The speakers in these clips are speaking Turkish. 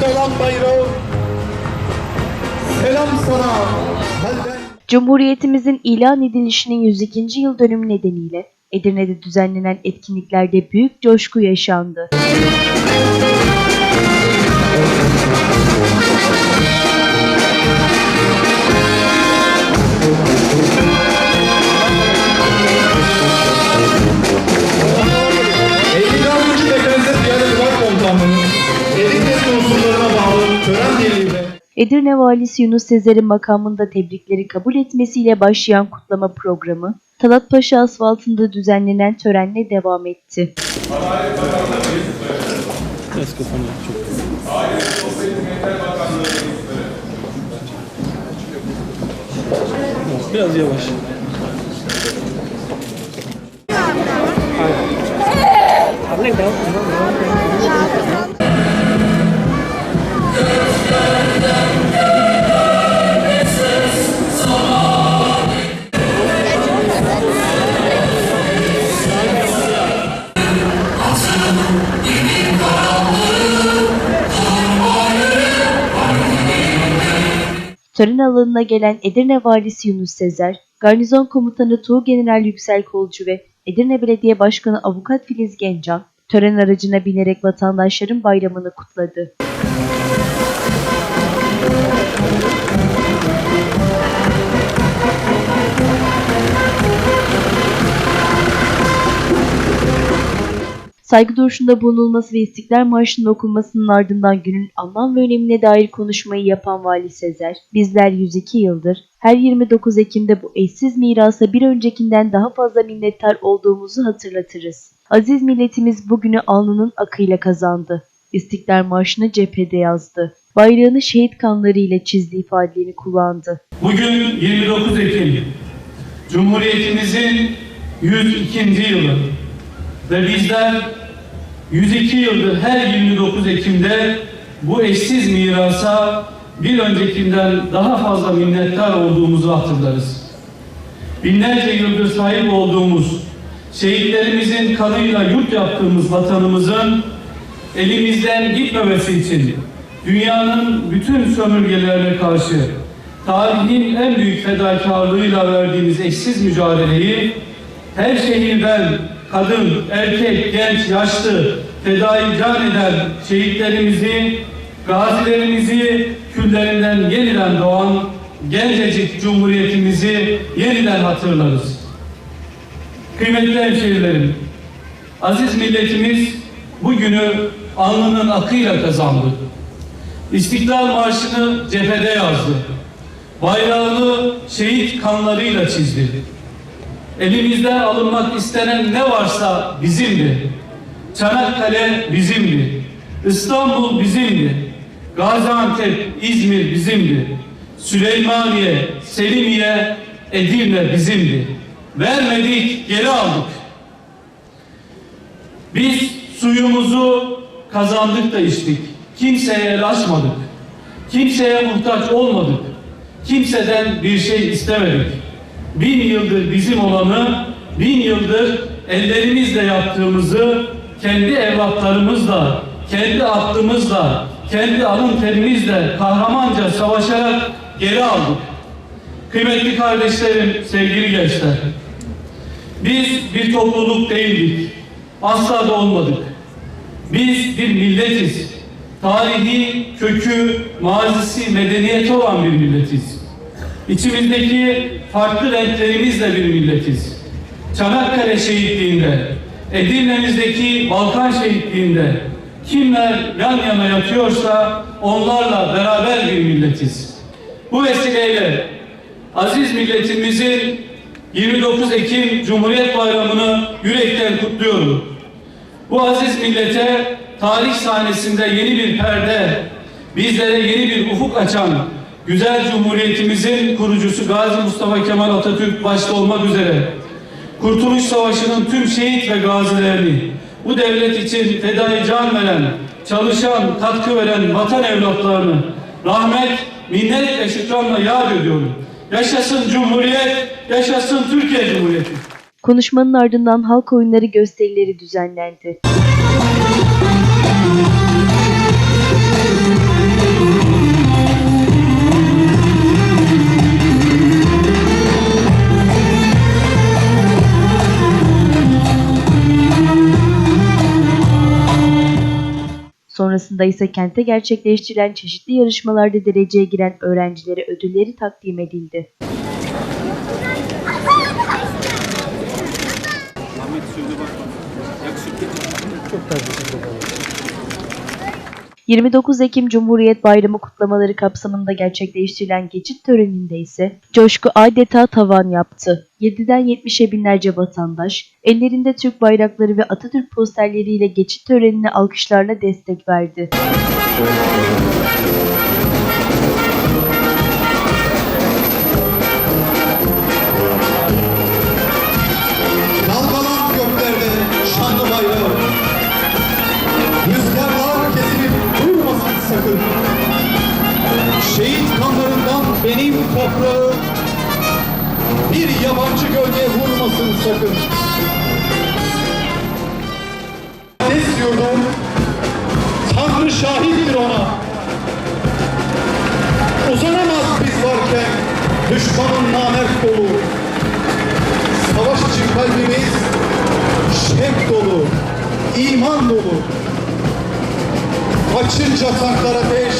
Dolan bayrağı Selam sana Cumhuriyetimizin ilan edilişinin 102. yıl dönümü nedeniyle Edirne'de düzenlenen etkinliklerde büyük coşku yaşandı. Edirne Edirne Valisi Yunus Sezer'in makamında tebrikleri kabul etmesiyle başlayan kutlama programı Talatpaşa asfaltında düzenlenen törenle devam etti. Biraz yavaş. Tören alanına gelen Edirne Valisi Yunus Sezer, Garnizon Komutanı Tuğgeneral Yüksel Kolcu ve Edirne Belediye Başkanı Avukat Filiz Gencan, tören aracına binerek vatandaşların bayramını kutladı. Saygı duruşunda bulunulması ve İstiklal Marşı'nın okunmasının ardından günün anlam ve önemine dair konuşmayı yapan Vali Sezer, bizler 102 yıldır her 29 Ekim'de bu eşsiz mirasa bir öncekinden daha fazla minnettar olduğumuzu hatırlatırız. Aziz milletimiz bugünü alnının akıyla kazandı. İstiklal Marşı'nı cephede yazdı. Bayrağını şehit kanlarıyla çizdi ifadelerini kullandı. Bugün 29 Ekim, Cumhuriyetimizin 102. yılı ve bizler 102 yıldır her 29 Ekim'de bu eşsiz mirasa bir öncekinden daha fazla minnettar olduğumuzu hatırlarız. Binlerce yıldır sahip olduğumuz, şehitlerimizin kanıyla yurt yaptığımız vatanımızın elimizden gitmemesi için dünyanın bütün sömürgelerine karşı tarihin en büyük fedakarlığıyla verdiğimiz eşsiz mücadeleyi her şehirden kadın, erkek, genç, yaşlı fedai can eden şehitlerimizi, gazilerimizi küllerinden yeniden doğan gencecik cumhuriyetimizi yeniden hatırlarız. Kıymetli hemşehrilerim, aziz milletimiz bugünü alnının akıyla kazandı. İstiklal Marşı'nı cephede yazdı. Bayrağını şehit kanlarıyla çizdi. Elimizden alınmak istenen ne varsa bizimdi. Çanakkale bizimdi. İstanbul bizimdi. Gaziantep, İzmir bizimdi. Süleymaniye, Selimiye, Edirne bizimdi. Vermedik, geri aldık. Biz suyumuzu kazandık da içtik. Kimseye el açmadık. Kimseye muhtaç olmadık. Kimseden bir şey istemedik. Bin yıldır bizim olanı, bin yıldır ellerimizle yaptığımızı kendi evlatlarımızla, kendi aklımızla, kendi alın terimizle kahramanca savaşarak geri aldık. Kıymetli kardeşlerim, sevgili gençler. Biz bir topluluk değildik. Asla da olmadık. Biz bir milletiz. Tarihi, kökü, mazisi, medeniyeti olan bir milletiz. İçimizdeki farklı renklerimizle bir milletiz. Çanakkale şehitliğinde, Edirne'mizdeki Balkan şehitliğinde kimler yan yana yatıyorsa onlarla beraber bir milletiz. Bu vesileyle aziz milletimizin 29 Ekim Cumhuriyet Bayramı'nı yürekten kutluyorum. Bu aziz millete tarih sahnesinde yeni bir perde, bizlere yeni bir ufuk açan güzel cumhuriyetimizin kurucusu Gazi Mustafa Kemal Atatürk başta olmak üzere Kurtuluş Savaşı'nın tüm şehit ve gazilerini bu devlet için fedai can veren, çalışan, katkı veren vatan evlatlarını rahmet, minnet ve şükranla yad ediyorum. Yaşasın Cumhuriyet, yaşasın Türkiye Cumhuriyeti. Konuşmanın ardından halk oyunları gösterileri düzenlendi. Sonrasında ise kente gerçekleştirilen çeşitli yarışmalarda dereceye giren öğrencilere ödülleri takdim edildi. Ahmet şöyle bak. Yakışıklı. 29 Ekim Cumhuriyet Bayramı kutlamaları kapsamında gerçekleştirilen geçit töreninde ise coşku adeta tavan yaptı. 7'den 70'e binlerce vatandaş ellerinde Türk bayrakları ve Atatürk posterleriyle geçit törenine alkışlarla destek verdi. Şahittir ona. Uzanamaz biz varken düşmanın namert dolu. Savaş için kalbimiz şevk dolu, iman dolu. Açınca tanklar ateş,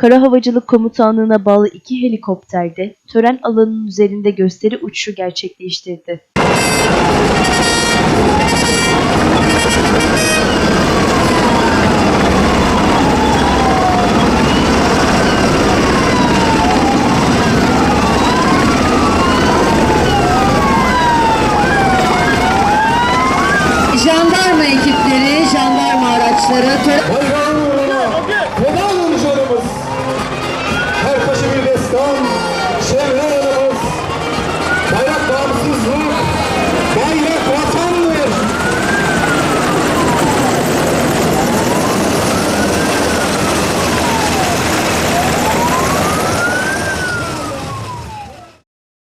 Kara Havacılık Komutanlığı'na bağlı iki helikopterde tören alanının üzerinde gösteri uçuşu gerçekleştirdi. Jandarma ekipleri, jandarma araçları tören